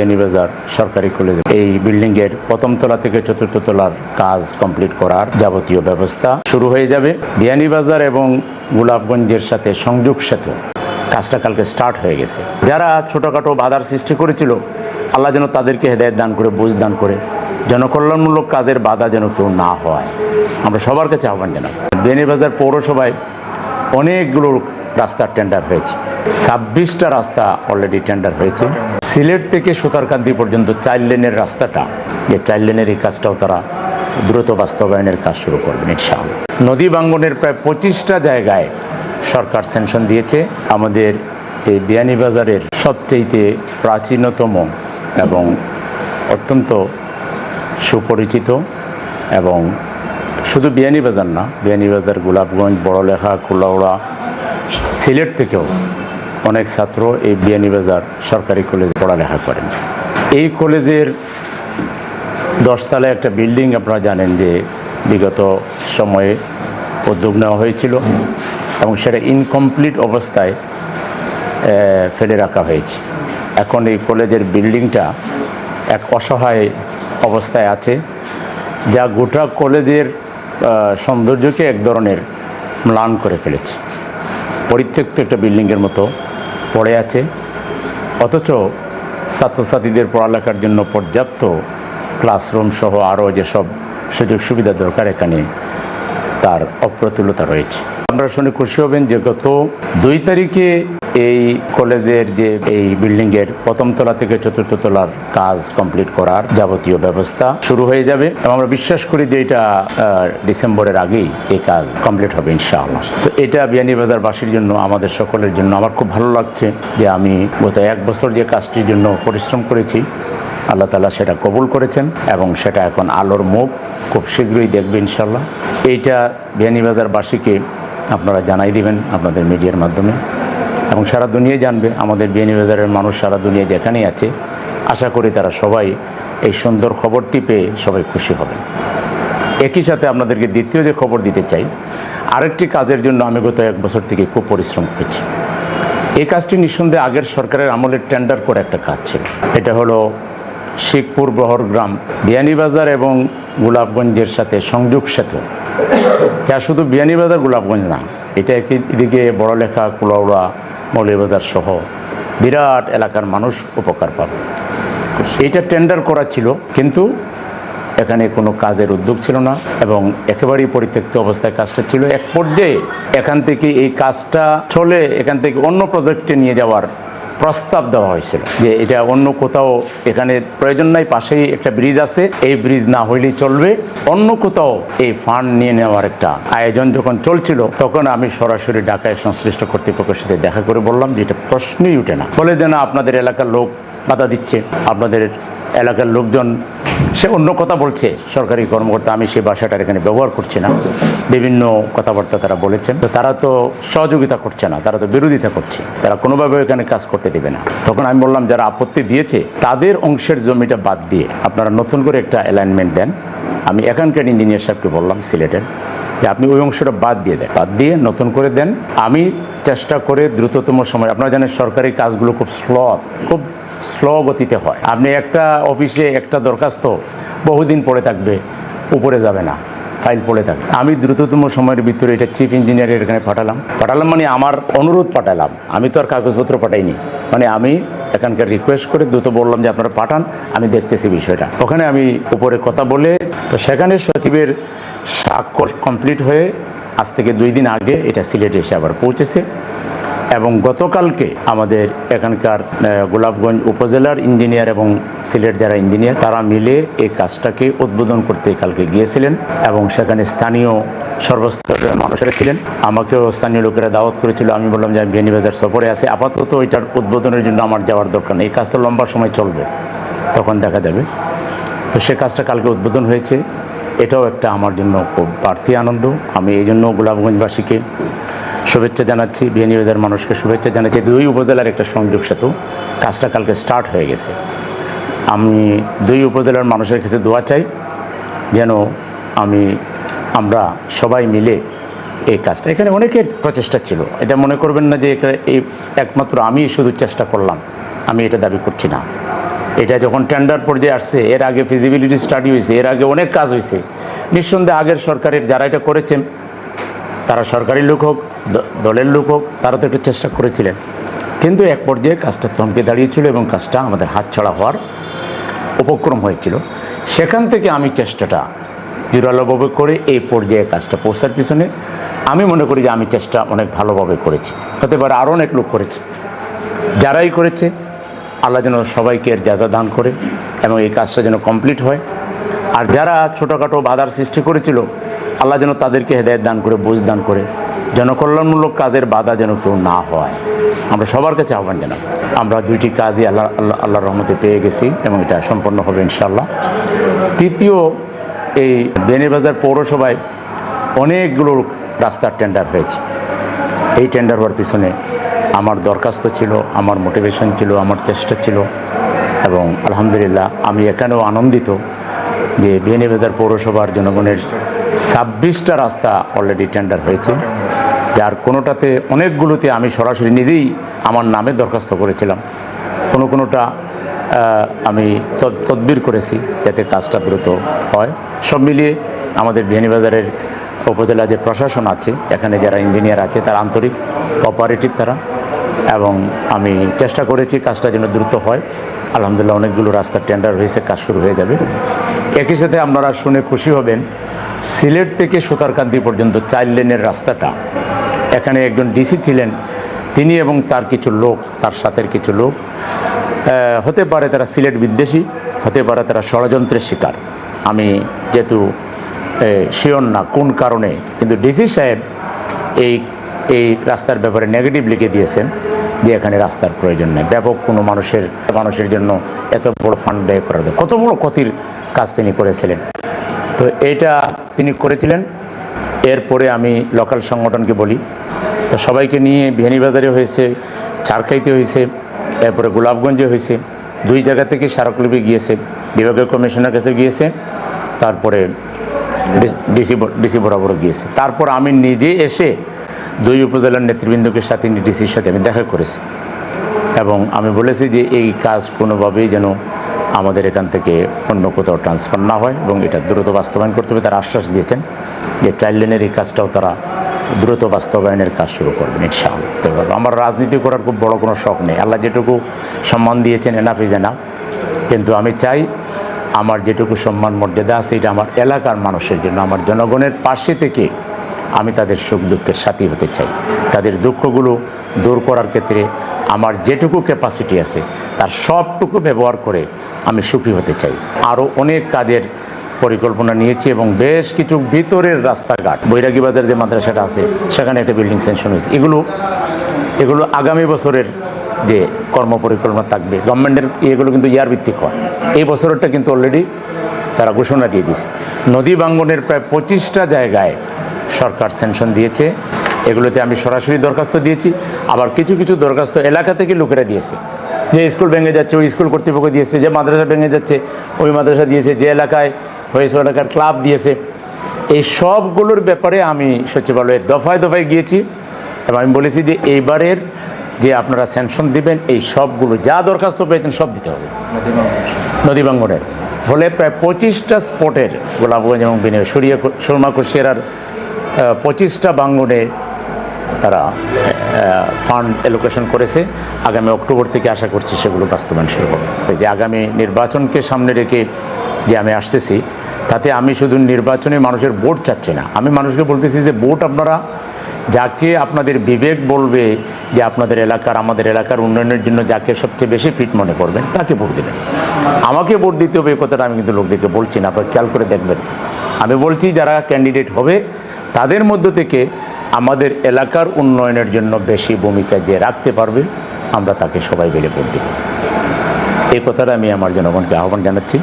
বিয়ানীবাজার সরকারি কলেজ। এই বিল্ডিং এর প্রথম তলা থেকে চতুর্থ তলার কাজ কমপ্লিট করার যাবতীয় ব্যবস্থা শুরু হয়ে যাবে। বিয়ানীবাজার এবং গোলাপগঞ্জের সাথে সংযোগ সেতু কাজটা কালকে স্টার্ট হয়ে গেছে। যারা ছোটোখাটো বাধার সৃষ্টি করেছিল, আল্লাহ যেন তাদেরকে হেদায়ত দান করে, বুঝ দান করে জনকল্যাণমূলক কাজের বাধা যেন কেউ না হয়। আমরা সবার কাছে আহ্বান জানাব বিয়ানীবাজার পৌরসভায় অনেকগুলো রাস্তার টেন্ডার হয়েছে। ছাব্বিশটা রাস্তা অলরেডি টেন্ডার হয়েছে। সিলেট থেকে সুতারকান্দি পর্যন্ত চার লেনের রাস্তাটা, যে চার লেনের এই কাজটাও তারা দ্রুত বাস্তবায়নের কাজ শুরু করবেন ইনশাআল্লাহ। নদী বাঙ্গনের প্রায় পঁচিশটা জায়গায় সরকার সেনশন দিয়েছে। আমাদের এই বিয়ানীবাজারের সবচেয়েতে প্রাচীনতম এবং অত্যন্ত সুপরিচিত এবং শুধু বিয়ানীবাজার না বিয়ানীবাজার গোলাপগঞ্জ, বড়লেখা কুলাউড়া সিলেট থেকেও অনেক ছাত্র এই বিয়ানীবাজার সরকারি কলেজে পড়ালেখা করেন। এই কলেজের দশতলায় একটা বিল্ডিং আপনারা জানেন যে বিগত সময়ে উদ্যোগ নেওয়া হয়েছিল এবং সেটা ইনকমপ্লিট অবস্থায় ফেলে রাখা হয়েছে। এখন এই কলেজের বিল্ডিংটা এক অসহায় অবস্থায় আছে, যা গোটা কলেজের সৌন্দর্যকে এক ধরনের ম্লান করে ফেলেছে। পরিত্যক্ত একটা বিল্ডিংয়ের মতো পড়ে আছে। অথচ ছাত্রছাত্রীদের পড়ালেখার জন্য পর্যাপ্ত ক্লাসরুম সহ আরও যেসব সুযোগ সুবিধা দরকার, এখানে তার অপ্রতুলতা রয়েছে। আমরা শুনে খুশি হবেন যে গত দুই তারিখে এই কলেজের যে এই বিল্ডিংয়ের প্রথম তলা থেকে চতুর্থ তলার কাজ কমপ্লিট করার যাবতীয় ব্যবস্থা শুরু হয়ে যাবে এবং আমরা বিশ্বাস করি যে এটা ডিসেম্বরের আগেই এই কাজ কমপ্লিট হবে ইনশাআল্লাহ। তো এটা বিয়ানীবাজারবাসীর জন্য, আমাদের সকলের জন্য আমার খুব ভালো লাগছে যে আমি গত এক বছর যে কাজটির জন্য পরিশ্রম করেছি, আল্লাহ তালা সেটা কবুল করেছেন এবং সেটা এখন আলোর মুখ, খুব শীঘ্রই দেখবে ইনশাল্লাহ এইটা বিয়ানীবাজারবাসীকে আপনারা জানাই দিবেন আপনাদের মিডিয়ার মাধ্যমে। এবং সারা দুনিয়ায় জানবে, আমাদের বিয়ানীবাজারের মানুষ সারা দুনিয়া যেখানেই আছে, আশা করি তারা সবাই এই সুন্দর খবরটি পেয়ে সবাই খুশি হবে। একই সাথে আপনাদেরকে দ্বিতীয় যে খবর দিতে চাই, আরেকটি কাজের জন্য আমি গত এক বছর থেকে খুব পরিশ্রম করেছি। এই কাজটি নিঃসন্দেহে আগের সরকারের আমলের টেন্ডার করে একটা কাজ ছিল। এটা হলো শেখপুর বহরগ্রাম বিয়ানীবাজার এবং গোলাপগঞ্জের সাথে সংযোগ সেতু। যা শুধু বিয়ানীবাজার গোলাপগঞ্জ না, এটা একটি এদিকে বড়লেখা, কুলাউড়া মৌলিবাজার সহ বিরাট এলাকার মানুষ উপকার পাবে। এইটা টেন্ডার করা ছিল, কিন্তু এখানে কোনো কাজের উদ্যোগ ছিল না এবং একেবারেই পরিত্যক্ত অবস্থায় কাজটা ছিল। এক পর্যায়ে এখান থেকে এই কাজটা চলে এখান থেকে অন্য প্রজেক্টে নিয়ে যাওয়ার প্রস্তাব দেওয়া হয়েছিল যে এটা অন্য কোথাও এখানে প্রয়োজন নাই, পাশেই একটা ব্রিজ আছে। এই ব্রিজ না হইলেই চলবে। অন্য কোথাও এই ফান্ড নিয়ে নেওয়ার একটা আয়োজন যখন চলছিল, তখন আমি সরাসরি ঢাকায় সংশ্লিষ্ট কর্তৃপক্ষের সাথে দেখা করে বললাম যে এটা প্রশ্নই উঠে না। বলে যে, না, আপনাদের এলাকার লোক বাধা দিচ্ছে। আপনাদের এলাকার লোকজন সে অন্য কথা বলছে সরকারি কর্মকর্তা, আমি সেই ভাষাটার এখানে ব্যবহার করছি না। বিভিন্ন কথাবার্তা তারা বলেছেন। তো তারা তো সহযোগিতা করছে না, তারা তো বিরোধিতা করছে। তারা কোনোভাবে এখানে কাজ করতে দেবে না। তখন আমি বললাম, যারা আপত্তি দিয়েছে, তাদের অংশের জমিটা বাদ দিয়ে আপনারা নতুন করে একটা অ্যালাইনমেন্ট দেন। আমি এখানকার ইঞ্জিনিয়ার সাহেবকে বললাম, সিলেটের, যে আপনি ওই অংশটা বাদ দিয়ে দেন। বাদ দিয়ে নতুন করে দেন। আমি চেষ্টা করে দ্রুততম সময়, আপনারা জানেন সরকারি কাজগুলো খুব স্লো খুব স্লো গতিতে হয়। আপনি একটা অফিসে একটা দরখাস্ত বহুদিন পড়ে থাকবে, উপরে যাবে না ফাইল পড়ে থাকে আমি দ্রুততম সময়ের ভিতরে এটা চিফ ইঞ্জিনিয়ারের এখানে পাঠালাম। পাঠালাম মানে আমার অনুরোধ পাঠালাম। আমি তো আর কাগজপত্র পাঠাইনি। মানে আমি এখানকার রিকোয়েস্ট করে দ্রুত বললাম যে আপনারা পাঠান, আমি দেখতেছি বিষয়টা। ওখানে আমি উপরে কথা বলে তো সেখানে সচিবের স্বাক্ষর কমপ্লিট হয়ে আজ থেকে দুই দিন আগে এটা সিলেটে এসে আবার পৌঁছেছে। এবং গতকালকে আমাদের এখানকার গোলাপগঞ্জ উপজেলার ইঞ্জিনিয়ার এবং সিলেট যারা ইঞ্জিনিয়ার, তারা মিলে এই কাজটাকে উদ্বোধন করতে কালকে গিয়েছিলেন এবং সেখানে স্থানীয় সর্বস্তরের মানুষেরা ছিলেন। আমাকেও স্থানীয় লোকেরা দাওয়াত করেছিল। আমি বললাম যে আমি বেনিবাজার সফরে আছে। আপাতত এটার উদ্বোধনের জন্য আমার যাওয়ার দরকার নেই। এই কাজ তো লম্বা সময় চলবে, তখন দেখা যাবে। তো সে কাজটা কালকে উদ্বোধন হয়েছে। এটাও একটা আমার জন্য খুব বাড়তি আনন্দ। আমি এই জন্য গোলাপগঞ্জবাসীকে শুভেচ্ছা জানাচ্ছি বিয়ানীবাজার মানুষকে শুভেচ্ছা জানাচ্ছি। দুই উপজেলার একটা সংযোগ সেতু, কাজটা কালকে স্টার্ট হয়ে গেছে। আমি দুই উপজেলার মানুষের কাছে দোয়া চাই, যেন আমি, আমরা সবাই মিলে এই কাজটা, এখানে অনেকের প্রচেষ্টা ছিল। এটা মনে করবেন না যে এই একমাত্র আমি শুধু চেষ্টা করলাম, আমি এটা দাবি করছি না। এটা যখন টেন্ডার পর্যায়ে আসছে, এর আগে ফিজিবিলিটি স্টাডি হয়েছে, এর আগে অনেক কাজ হয়েছে। নিঃসন্দেহে আগের সরকারের যারা এটা করেছেন তারা সরকারি লোক হোক দলের লোক হোক, তারা তো একটু চেষ্টা করেছিলেন। কিন্তু এক পর্যায়ে কাজটা থমকে দাঁড়িয়েছিল এবং কাজটা আমাদের হাতছাড়া হওয়ার উপক্রম হয়েছিল। সেখান থেকে আমি চেষ্টাটা জোরালোভাবে করে এই পর্যায়ে কাজটা পৌঁছার পিছনে আমি মনে করি যে আমি চেষ্টা অনেক ভালোভাবে করেছি। হতে পারে আরও অনেক লোক করেছে। যারাই করেছে, আল্লাহ যেন সবাইকে এর যা দান করে এবং এই কাজটা যেন কমপ্লিট হয়। আর যারা ছোটোখাটো বাধার সৃষ্টি করেছিল আল্লাহ যেন তাদেরকে হেদায়ত দান করে, বুঝ দান করে জনকল্যাণমূলক কাজের বাধা যেন কেউ না হয়। আমরা সবার কাছে আহ্বান জানাব। আমরা দুইটি কাজই আল্লাহ আল্লাহ, আল্লাহর রহমতে পেয়ে গেছি এবং এটা সম্পন্ন হবে ইনশাল্লাহ তৃতীয়, এই বেনিবাজার পৌরসভায় অনেকগুলো রাস্তার টেন্ডার হয়েছে। এই টেন্ডার হওয়ার পিছনে আমার দরখাস্ত ছিল, আমার মোটিভেশন ছিল, আমার চেষ্টা ছিল এবং আলহামদুলিল্লাহ আমি এখানেও আনন্দিত যে বিয়ানীবাজার পৌরসভার জনগণের ছাব্বিশটা রাস্তা অলরেডি টেন্ডার হয়েছে। যার কোনোটাতে অনেকগুলোতে আমি সরাসরি নিজেই আমার নামে দরখাস্ত করেছিলাম। কোনো কোনোটা আমি তদ- তদবির করেছি যাতে কাজটা দ্রুত হয়। সব মিলিয়ে আমাদের বিয়ানীবাজারের উপজেলা যে প্রশাসন আছে, এখানে যারা ইঞ্জিনিয়ার আছে, তারা আন্তরিক কোঅপারেটিভ তারা। এবং আমি চেষ্টা করেছি কাজটা যেন দ্রুত হয়। আলহামদুলিল্লাহ অনেকগুলো রাস্তার টেন্ডার হয়েছে, কাজ শুরু হয়ে যাবে। একই সাথে আপনারা শুনে খুশি হবেন সিলেট থেকে সুতারকান্দি পর্যন্ত চার লেনের রাস্তাটা। এখানে একজন ডিসি ছিলেন, তিনি এবং তার কিছু লোক, তার সাথের কিছু লোক। হতে পারে তারা সিলেট বিদ্বেষী, হতে পারে তারা ষড়যন্ত্রের শিকার। আমি যেহেতু শিওর না কোন কারণে, কিন্তু ডিসি সাহেব এই এই রাস্তার ব্যাপারে নেগেটিভ লিখে দিয়েছেন যে এখানে রাস্তার প্রয়োজন নেই। ব্যাপক কোনো মানুষের মানুষের জন্য এত বড় ফান্ড ব্যয় করা কত বড় ক্ষতির কাজ তিনি করেছিলেন। তো এইটা তিনি করেছিলেন। এরপরে আমি লোকাল সংগঠনকে বলি। তো সবাইকে নিয়ে বিহানীবাজারে হয়েছে, চারখাইতে হয়েছে, এরপরে গোলাপগঞ্জে হয়েছে। দুই জায়গা থেকে স্মারকলিপি গিয়েছে, বিভাগীয় কমিশনার কাছে গিয়েছে, তারপরে ডিসি ডিসি বরাবর গিয়েছে। তারপর আমি নিজে এসে দুই উপজেলার নেতৃবৃন্দকে সাথে ডিসির সাথে আমি দেখা করেছি। এবং আমি বলেছি যে এই কাজ কোনোভাবেই যেন আমাদের এখান থেকে অন্য কোথাও ট্রান্সফার না হয় এবং এটা দ্রুত বাস্তবায়ন করতে হবে। তারা আশ্বাস দিয়েছেন যে চাইল্ড লাইনের এই কাজটাও তারা দ্রুত বাস্তবায়নের কাজ শুরু করবেন ইনশাআল্লাহ। তো আমার রাজনীতি করার খুব বড় কোনো শখ নেই। আল্লাহ যেটুকু সম্মান দিয়েছেন এনাফ ইজ এনাফ কিন্তু আমি চাই আমার যেটুকু সম্মান মর্যাদা আছে, এটা আমার এলাকার মানুষের জন্য, আমার জনগণের পাশে থেকে আমি তাদের সুখ দুঃখের সাথী হতে চাই। তাদের দুঃখগুলো দূর করার ক্ষেত্রে আমার যেটুকু ক্যাপাসিটি আছে, তার সবটুকু ব্যবহার করে আমি সুখী হতে চাই। আরও অনেক কাজের পরিকল্পনা নিয়েছি এবং বেশ কিছু ভিতরের রাস্তাঘাট বৈরাগী বাজার যে মাদ্রাসাটা আছে, সেখানে একটা বিল্ডিং সেনশন হয়েছে। এগুলো এগুলো আগামী বছরের যে কর্ম পরিকল্পনা থাকবে গভর্নমেন্টের এগুলো কিন্তু ইয়ার ভিত্তিক হয়। এই বছরটা কিন্তু অলরেডি তারা ঘোষণা দিয়ে দিয়েছে। নদী বাঙ্গনের প্রায় পঁচিশটা জায়গায় সরকার স্যাংশন দিয়েছে। এগুলোতে আমি সরাসরি দরখাস্ত দিয়েছি। আবার কিছু কিছু দরখাস্ত এলাকা থেকে লোকেরা দিয়েছে। যে স্কুল ভেঙে যাচ্ছে, ওই স্কুল কর্তৃপক্ষ দিয়েছে, যে মাদ্রাসা ভেঙে যাচ্ছে, ওই মাদ্রাসা দিয়েছে, যে এলাকায় হয়েছে এলাকার ক্লাব দিয়েছে। এই সবগুলোর ব্যাপারে আমি সচিবালয়ে দফায় দফায় গিয়েছি এবং আমি বলেছি যে এইবারের যে আপনারা স্যাংশন দিবেন, এই সবগুলো যা দরখাস্ত পেয়েছেন, সব দিতে হবে। নদী বাঙ্গনের ফলে প্রায় পঁচিশটা স্পটের গোলাপগঞ্জ এবং বিনিয়োগ, সরিয়া সুরমা কুশিয়ার পঁচিশটা বাঙ্গনে তারা ফান্ড অ্যালোকেশন করেছে। আগামী অক্টোবর থেকে আশা করছি সেগুলো বাস্তবায়ন শুরু হবে। যে আগামী নির্বাচনকে সামনে রেখে যে আমি আসতেছি, তাতে আমি শুধু নির্বাচনে মানুষের ভোট চাচ্ছি না। আমি মানুষকে বলতেছি যে, ভোট আপনারা যাকে আপনাদের বিবেক বলবে যে, আপনাদের এলাকার, আমাদের এলাকার উন্নয়নের জন্য যাকে সবচেয়ে বেশি ফিট মনে করবেন, তাকে ভোট দেবেন। আমাকে ভোট দিতে হবে এই কথাটা আমি কিন্তু লোকদেরকে বলছি না, আপনারা খেয়াল করে দেখবেন। আমি বলছি, যারা ক্যান্ডিডেট হবে, তাদের মধ্য থেকে আমাদের এলাকার উন্নয়নের জন্য বেশি ভূমিকা যে রাখতে পারবে, আমরা তাকে সবাই বেড়ে ভোট এই কথাটা আমি আমার জনগণকে আহ্বান জানাচ্ছি।